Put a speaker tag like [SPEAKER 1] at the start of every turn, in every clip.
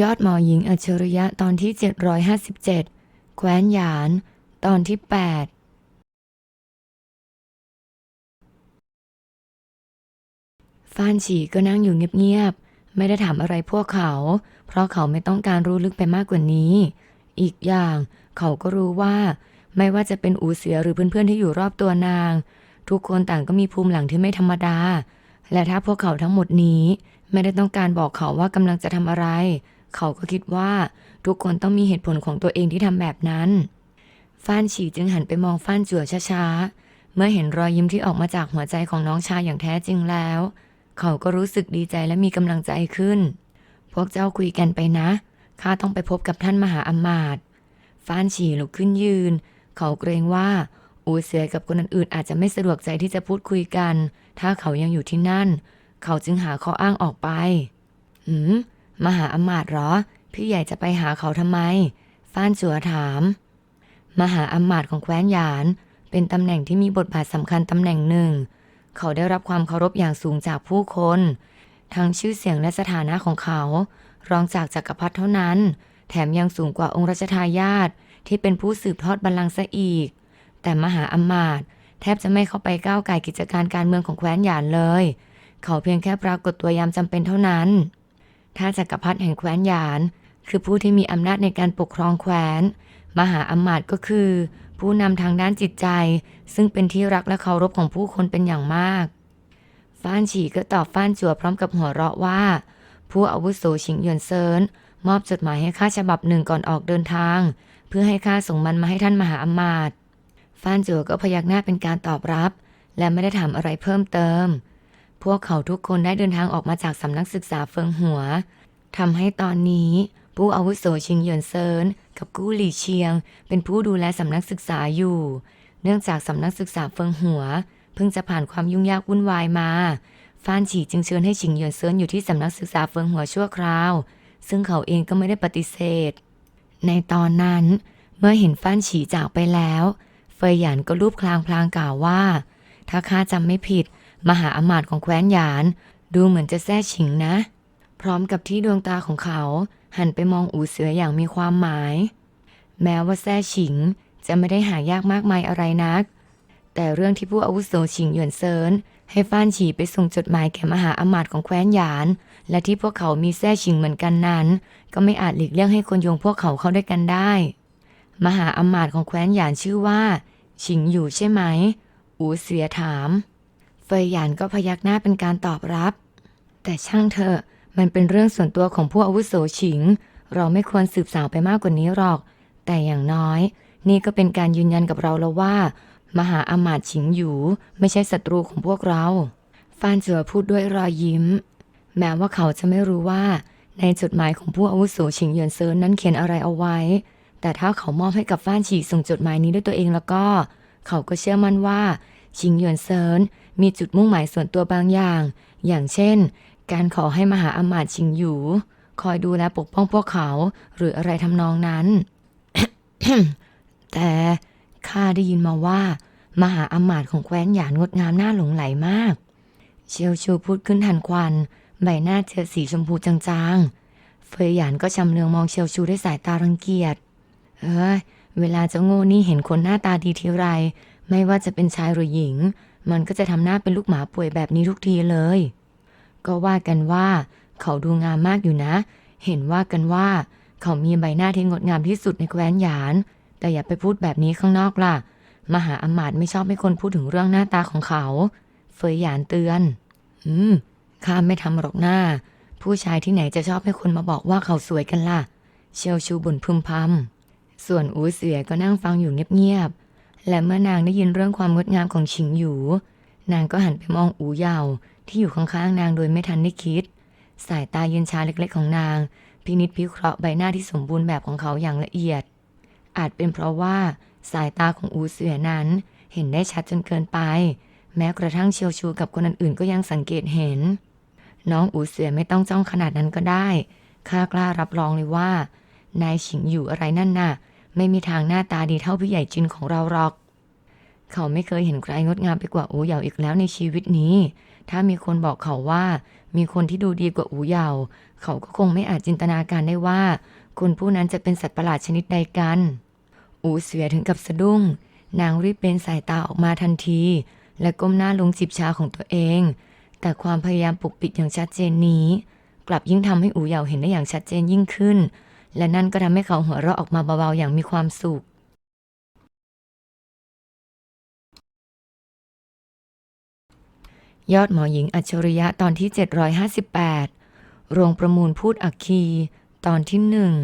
[SPEAKER 1] ยอดหมอหญิงอัจฉริยะตอนที่ 757 แคว้นหยาน ตอนที่ 8 ฟ้านฉีก็นั่งอยู่เงียบๆ ไม่ได้ถามอะไรพวกเขา เพราะเขาไม่ต้องการรู้ลึกไปมากกว่านี้ อีกอย่างเขาก็รู้ว่า ไม่ว่าจะเป็นอูเสือหรือเพื่อนๆที่อยู่รอบตัวนาง ทุกคนต่างก็มีภูมิหลังที่ไม่ธรรมดา และถ้าพวกเขาทั้งหมดนี้ ไม่ได้ต้องการบอกเขาว่ากำลังจะทำอะไร เขาก็คิดว่าทุกคนต้องมีเหตุผลของตัวเองที่ทำแบบนั้น ฟ้านฉีจึงหันไปมองฟ้านจั่วช้าๆ เมื่อเห็นรอยยิ้มที่ออกมาจากหัวใจของน้องชายอย่างแท้จริงแล้ว เขาก็รู้สึกดีใจและมีกำลังใจขึ้น พวกเจ้าคุยกันไปนะข้าต้องไปพบกับท่านมหาอมาตย์ฟ้านฉีลุกขึ้นยืน เขาเกรงว่าอูเสือกับคนอื่นๆอาจจะไม่สะดวกใจที่จะพูดคุยกัน ถ้าเขายังอยู่ที่นั่น เขาจึงหาข้ออ้างออกไป หืม มหาอมาตย์หรอ พี่ใหญ่จะไปหาเขาทำไม ฟ้านจัวถาม มหาอมาตย์ของแคว้นหยาน เป็นตำแหน่งที่มีบทบาทสำคัญตำแหน่งหนึ่ง เขาได้รับความเคารพอย่างสูงจากผู้คน ทั้งชื่อเสียงและสถานะของเขา รองจากจักรพรรดิเท่านั้น แถมยังสูงกว่าองค์รัชทายาทที่เป็นผู้สืบทอดบัลลังก์ซะอีก แต่มหาอมาตย์แทบจะไม่เข้าไปก้าวไก่กิจการการเมืองของแคว้นหยานเลย เขาเพียงแค่ปรากฏตัวยามจำเป็นเท่านั้น ถ้าจักรพรรดิแห่งแคว้นหยาน คือผู้ที่มีอำนาจในการปกครองแคว้น มหาอำมาตย์ก็คือ ผู้นำทางด้านจิตใจ ซึ่งเป็นที่รักและเคารพของผู้คนเป็นอย่างมาก ฟ้านฉีก็ตอบฟ้านจั่วพร้อมกับหัวเราะว่า ผู้อาวุโสชิงหยวนเซินมอบจดหมายให้ข้าฉบับหนึ่งก่อนออกเดินทาง เพื่อให้ข้าส่งมันมาให้ท่านมหาอมาตย์ฟ้านจั่วก็พยักหน้าเป็นการตอบรับ และไม่ได้ถามอะไรเพิ่มเติม พวกเขาทุกคนได้เดินทางออกมาจากสำนักศึกษาเฟิงหัวทำให้ตอนนี้ ผู้อาวุโสชิงเหยินเซินกับกู้หลี่เชียง เป็นผู้ดูแลสำนักศึกษาอยู่ เนื่องจากสำนักศึกษาเฟิงหัว เพิ่งจะผ่านความยุ่งยากวุ่นวายมาฟ้านฉีจึงเชิญให้ชิงเหยินเซินอยู่ที่สำนักศึกษาเฟิงหัวชั่วคราว ซึ่งเขาเองก็ไม่ได้ปฏิเสธ ในตอนนั้นเมื่อเห็นฟ้านฉีจากไปแล้ว เฟยหยานก็รูปคลางพลางกล่าวว่า ถ้าข้าจำไม่ผิด มหาอมาตย์ของแคว้นหยาน ดูเหมือนจะแท้ฉิงนะ พร้อมกับที่ดวงตาของเขาหันไปมองอูเสืออย่างมีความหมาย แม้ว่าแท้ฉิงจะไม่ได้หายากมากมายอะไรนัก แต่เรื่องที่ผู้อาวุโสฉิงหยวนเซินให้ฟ้านฉีไปส่งจดหมายแก่มหาอมาตย์ของแคว้นหยาน และที่พวกเขามีแท้ฉิงเหมือนกันนั้น ก็ไม่อาจหลีกเลี่ยงให้คนโยงพวกเขาเข้าด้วยกันได้ มหาอมาตย์ของแคว้นหยานชื่อว่า ฉิงอยู่ใช่ไหม อูเสือถาม ยหยานก็พยักหน้าเป็นการตอบรับ แต่ช่างเถอะ มันเป็นเรื่องส่วนตัวของผู้อาวุโสฉิง เราไม่ควรสืบสาวไปมากกว่านี้หรอก แต่อย่างน้อย นี่ก็เป็นการยืนยันกับเราแล้วว่า มหาอมาตย์ฉิงอยู่ ไม่ใช่ศัตรูของพวกเรา ฟานเจือพูดด้วยรอยยิ้ม แม้ว่าเขาจะไม่รู้ว่า ในจดหมายของผู้อาวุโสฉิงเหยินเซินนั้นเขียนอะไรเอาไว้ แต่ถ้าเขามอบให้กับฟ้านฉีส่งจดหมายนี้ด้วยตัวเองแล้วก็ เขาก็เชื่อมั่นว่าชิงเหยินเซิน มีจุดมุ่งหมายส่วนตัวบางอย่าง อย่างเช่น การขอให้มหาอมาตย์ชิงอยู่คอยดูแลปกป้องพวกเขา หรืออะไรทำนองนั้น แต่ข้าได้ยินมาว่า มหาอมาตย์ของแคว้นหยานงดงามน่าหลงไหลมาก เชียวชูพูดขึ้นทันควัน ใบหน้าเธอสีชมพูจางๆ เฟยหยานก็ชำเลืองมองเชียวชูด้วยสายตารังเกียจ เอ้ยเวลาเจ้าโง่นี่เห็นคนหน้าตาดีทีไร ไม่ว่าจะเป็นชายหรือหญิง มันก็จะทำหน้าเป็นลูกหมาป่วยแบบนี้ทุกทีเลย ก็ว่ากันว่า เขาดูงามมากอยู่นะ เห็นว่ากันว่า เขามีใบหน้าที่งดงามที่สุดในแคว้นหยาน แต่อย่าไปพูดแบบนี้ข้างนอกล่ะ มหาอมาตย์ไม่ชอบให้คนพูดถึงเรื่องหน้าตาของเขา เฟยหยานเตือน อืม ข้าไม่ทำหรอกหน้า ผู้ชายที่ไหนจะชอบให้คนมาบอกว่าเขาสวยกันล่ะ เชียวชูบ่นพึมพำส่วนอูเสือก็นั่งฟังอยู่เงียบ และเมื่อนางได้ยินเรื่องความงดงามของชิงหยู นางก็หันไปมองอูเยาที่อยู่ข้างๆนางโดยไม่ทันได้คิด สายตาเย็นชาเล็กๆของนาง พินิจพิเคราะห์ใบหน้าที่สมบูรณ์แบบของเขาอย่างละเอียด อาจเป็นเพราะว่าสายตาของอูเสือนั้นเห็นได้ชัดจนเกินไป แม้กระทั่งเชียวชูกับคนอื่นๆก็ยังสังเกตเห็น น้องอูเสือไม่ต้องจ้องขนาดนั้นก็ได้ข้ากล้ารับรองเลยว่านายฉิงอยู่อะไรนั่นน่ะ ไม่มีทางหน้าตาดีเท่าพี่ใหญ่จินของเราหรอก เขาไม่เคยเห็นใครงดงามไปกว่าอูเหยาอีกแล้วในชีวิตนี้ ถ้ามีคนบอกเขาว่า มีคนที่ดูดีกว่าอูเหยาเขาก็คงไม่อาจจินตนาการได้ว่า คนผู้นั้นจะเป็นสัตว์ประหลาดชนิดใดกัน อูเสือถึงกับสะดุ้ง นางรีบเป็นสายตาออกมาทันที และก้มหน้าลงจิบชาของตัวเอง แต่ความพยายามปกปิดอย่างชัดเจนนี้ กลับยิ่งทำให้อูเหยาเห็นได้อย่างชัดเจนยิ่งขึ้น และนั่นก็ทำให้เขาหัวเราะออกมาเบาๆอย่างมีความสุข ยอดหมอหญิงอัจฉริยะตอนที่ 758 โรงประมูลพูดอักคี ตอนที่หนึ่ง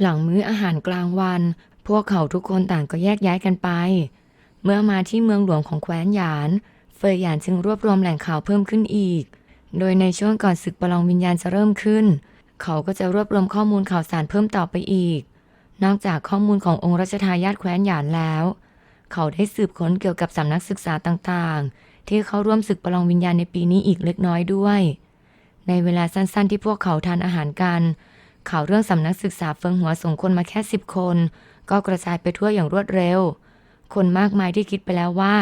[SPEAKER 1] หลังมื้ออาหารกลางวัน พวกเขาทุกคนต่างก็แยกย้ายกันไป เมื่อมาที่เมืองหลวงของแคว้นหยาน เฟยหยานจึงรวบรวมแหล่งข่าวเพิ่มขึ้นอีก โดยในช่วงก่อนศึกประลองวิญญาณจะเริ่มขึ้น เขาก็จะรวบรวมข้อมูลข่าวสารเพิ่มต่อไปอีก นอกจากข้อมูลขององค์รัชทายาทแคว้นหยานแล้ว เขาได้สืบค้นเกี่ยวกับสำนักศึกษาต่างๆ ที่เข้าร่วมศึกประลองวิญญาณในปีนี้อีกเล็กน้อยด้วย ในเวลาสั้นๆ ที่พวกเขาทานอาหารกัน ข่าวเรื่องสำนักศึกษาเฟิงหัวส่งคนมาแค่สิบคน ก็กระจายไปทั่วอย่างรวดเร็ว คนมากมายที่คิดไปแล้วว่า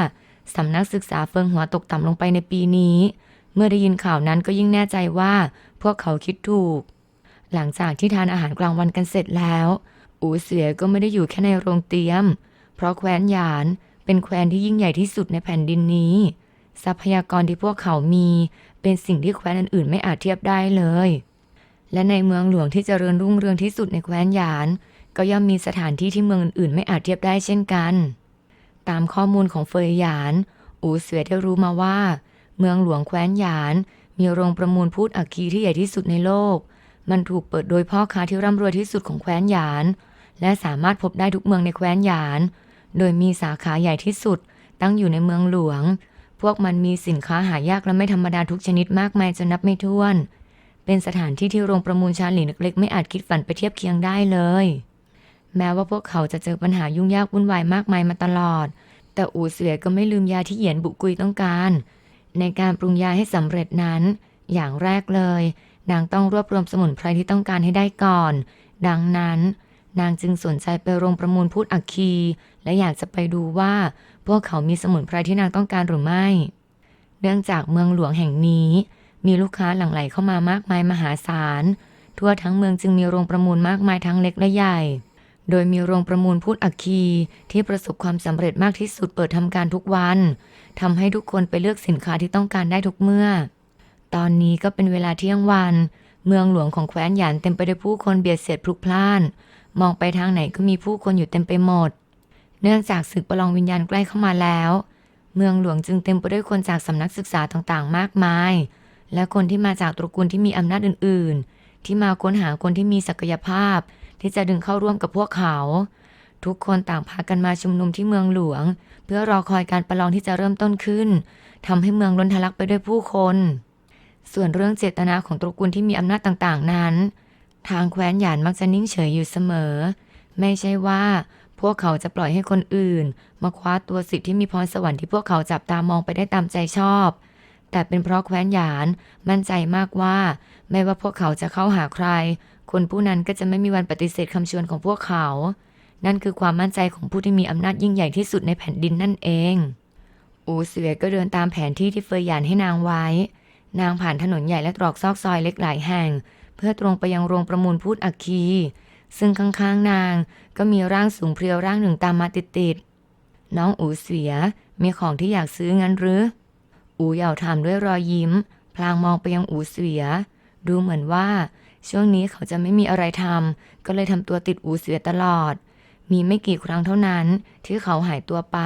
[SPEAKER 1] สำนักศึกษาเฟิงหัวตกต่ำลงไปในปีนี้ เมื่อได้ยินข่าวนั้นก็ยิ่งแน่ใจว่าพวกเขาคิดถูก หลังจากที่ทานอาหารกลางวันกันเสร็จแล้ว อูเสือก็ไม่ได้อยู่แค่ในโรงเตรียม เพราะแคว้นหยานเป็นแคว้นที่ยิ่งใหญ่ที่สุดในแผ่นดินนี้ ทรัพยากรที่พวกเขามี เป็นสิ่งที่แคว้นอื่นๆ ไม่อาจเทียบได้เลย และในเมืองหลวงที่เจริญรุ่งเรืองที่สุดในแคว้นหยาน ก็ย่อมมีสถานที่ที่เมืองอื่นๆ ไม่อาจเทียบได้เช่นกัน ตามข้อมูลของเฟยหยาน อูเสือได้รู้มาว่า เมืองหลวงแคว้นหยาน มีโรงประมูลพูดอัคคีที่ใหญ่ที่สุดในโลก มันถูกเปิดโดยพ่อค้าที่ร่ำรวยที่สุดของแคว้นหยาน และสามารถพบได้ทุกเมืองในแคว้นหยาน โดยมีสาขาใหญ่ที่สุด ตั้งอยู่ในเมืองหลวง พวกมันมีสินค้าหายากและไม่ธรรมดาทุกชนิดมากมายจนนับไม่ถ้วน เป็นสถานที่ที่โรงประมูลชาหลีเล็กๆไม่อาจคิดฝันไปเทียบเคียงได้เลย แม้ว่าพวกเขาจะเจอปัญหายุ่งยากวุ่นวายมากมายมาตลอด แต่อูเสือก็ไม่ลืมยาที่เหยียนบุกุยต้องการ ในการปรุงยาให้สำเร็จนั้น อย่างแรกเลย นางต้องรวบรวมสมุนไพรที่ต้องการให้ได้ก่อน ดังนั้น นางจึงสนใจไปโรงประมูลพูดอัคคี และอยากจะไปดูว่า พวกเขามีสมุนไพรที่นางต้องการหรือไม่ เนื่องจากเมืองหลวงแห่งนี้ มีลูกค้าหลั่งไหลเข้ามามากมายมหาศาล ทั่วทั้งเมืองจึงมีโรงประมูลมากมายทั้งเล็กและใหญ่ โดยมีโรงประมูลพูดอัคคีที่ประสบความสำเร็จมากที่สุดเปิดทำการทุกวันทำให้ทุกคนไปเลือกสินค้าที่ต้องการได้ทุกเมื่อ ตอนนี้ก็เป็นเวลาเที่ยงวัน เมืองหลวงของแคว้นหยานเต็มไปด้วยผู้คนเบียดเสียดพลุกพล่าน มองไปทางไหนก็มีผู้คนอยู่เต็มไปหมด เนื่องจากศึกประลองวิญญาณใกล้เข้ามาแล้ว เมืองหลวงจึงเต็มไปด้วยคนจากสำนักศึกษาต่างๆ มากมาย และคนที่มาจากตระกูลที่มีอำนาจอื่น ๆ ที่มาค้นหาคนที่มีศักยภาพ ที่จะดึงเข้าร่วมกับพวกเขา ทุกคนต่างพากันมาชุมนุมที่เมืองหลวง เพื่อรอคอยการประลองที่จะเริ่มต้นขึ้นทำให้เมืองล้นทะลักไปด้วยผู้คน ส่วนเรื่องเจตนาของตระกูลที่มีอำนาจต่างๆ นั้น ทางแคว้นหยานมักจะนิ่งเฉยอยู่เสมอ ไม่ใช่ว่าพวกเขาจะปล่อยให้คนอื่น มาคว้าตัวสิทธิ์ที่มีพรสวรรค์ที่พวกเขาจับตามองไปได้ตามใจชอบ แต่เป็นเพราะแคว้นหยานมั่นใจมากว่า ไม่ว่าพวกเขาจะเข้าหาใคร คนผู้นั้นก็จะไม่มีวันปฏิเสธคำชวนของพวกเขา นั่นคือความมั่นใจของผู้ที่มีอำนาจยิ่งใหญ่ที่สุดในแผ่นดินนั่นเอง อูเสือก็เดินตามแผนที่ที่เฟยหยานให้นางไว้ นางผ่านถนนใหญ่และตรอกซอกซอยเล็กหลายแห่ง เพื่อตรงไปยังโรงประมูลพูดอัคคี ซึ่งข้างๆนางก็มีร่างสูงเพรียวร่างหนึ่งตามมาติดๆน้องอูเสียมีของที่อยากซื้องั้นหรือ อูเหยาถามด้วยรอยยิ้ม พลางมองไปยังอูเสีย ดูเหมือนว่า ช่วงนี้เขาจะไม่มีอะไรทำก็เลยทำตัวติดอูเสียตลอด มีไม่กี่ครั้งเท่านั้นที่เขาหายตัวไป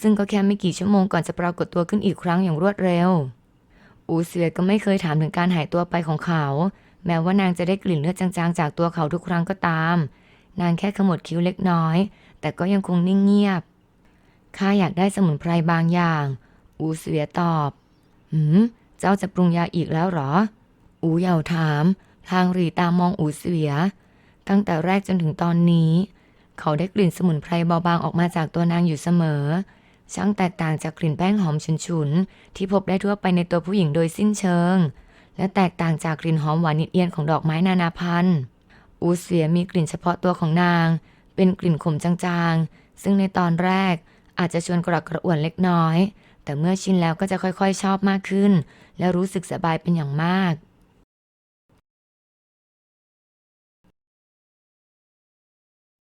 [SPEAKER 1] ซึ่งก็แค่ไม่กี่ชั่วโมงก่อนจะปรากฏตัวขึ้นอีกครั้งอย่างรวดเร็ว อูเสือก็ไม่เคยถามถึงการหายตัวไปของเขา แม้ว่านางจะได้กลิ่นเลือดจางๆ จากตัวเขาทุกครั้งก็ตาม นางแค่ขมวดคิ้วเล็กน้อย แต่ก็ยังคงนิ่งเงียบข้าอยากได้สมุนไพรบางอย่าง อูเสือตอบ หืม เจ้าจะปรุงยาอีกแล้วหรอ อูเหยาถามทางรีตามองอูเสือตั้งแต่แรกจนถึงตอนนี้ เขาได้กลิ่นสมุนไพรเบาบางออกมาจากตัวนางอยู่เสมอ ช่างแตกต่างจากกลิ่นแป้งหอมฉุนๆ ที่พบได้ทั่วไปในตัวผู้หญิงโดยสิ้นเชิง และแตกต่างจากกลิ่นหอมหวานนิดเอียนของดอกไม้นานาพันธุ์ อูเสียมีกลิ่นเฉพาะตัวของนาง เป็นกลิ่นขมจางๆ ซึ่งในตอนแรกอาจจะชวนกระอักกระอ่วนเล็กน้อย แต่เมื่อชินแล้วก็จะค่อยๆชอบมากขึ้น และรู้สึกสบายเป็นอย่างมาก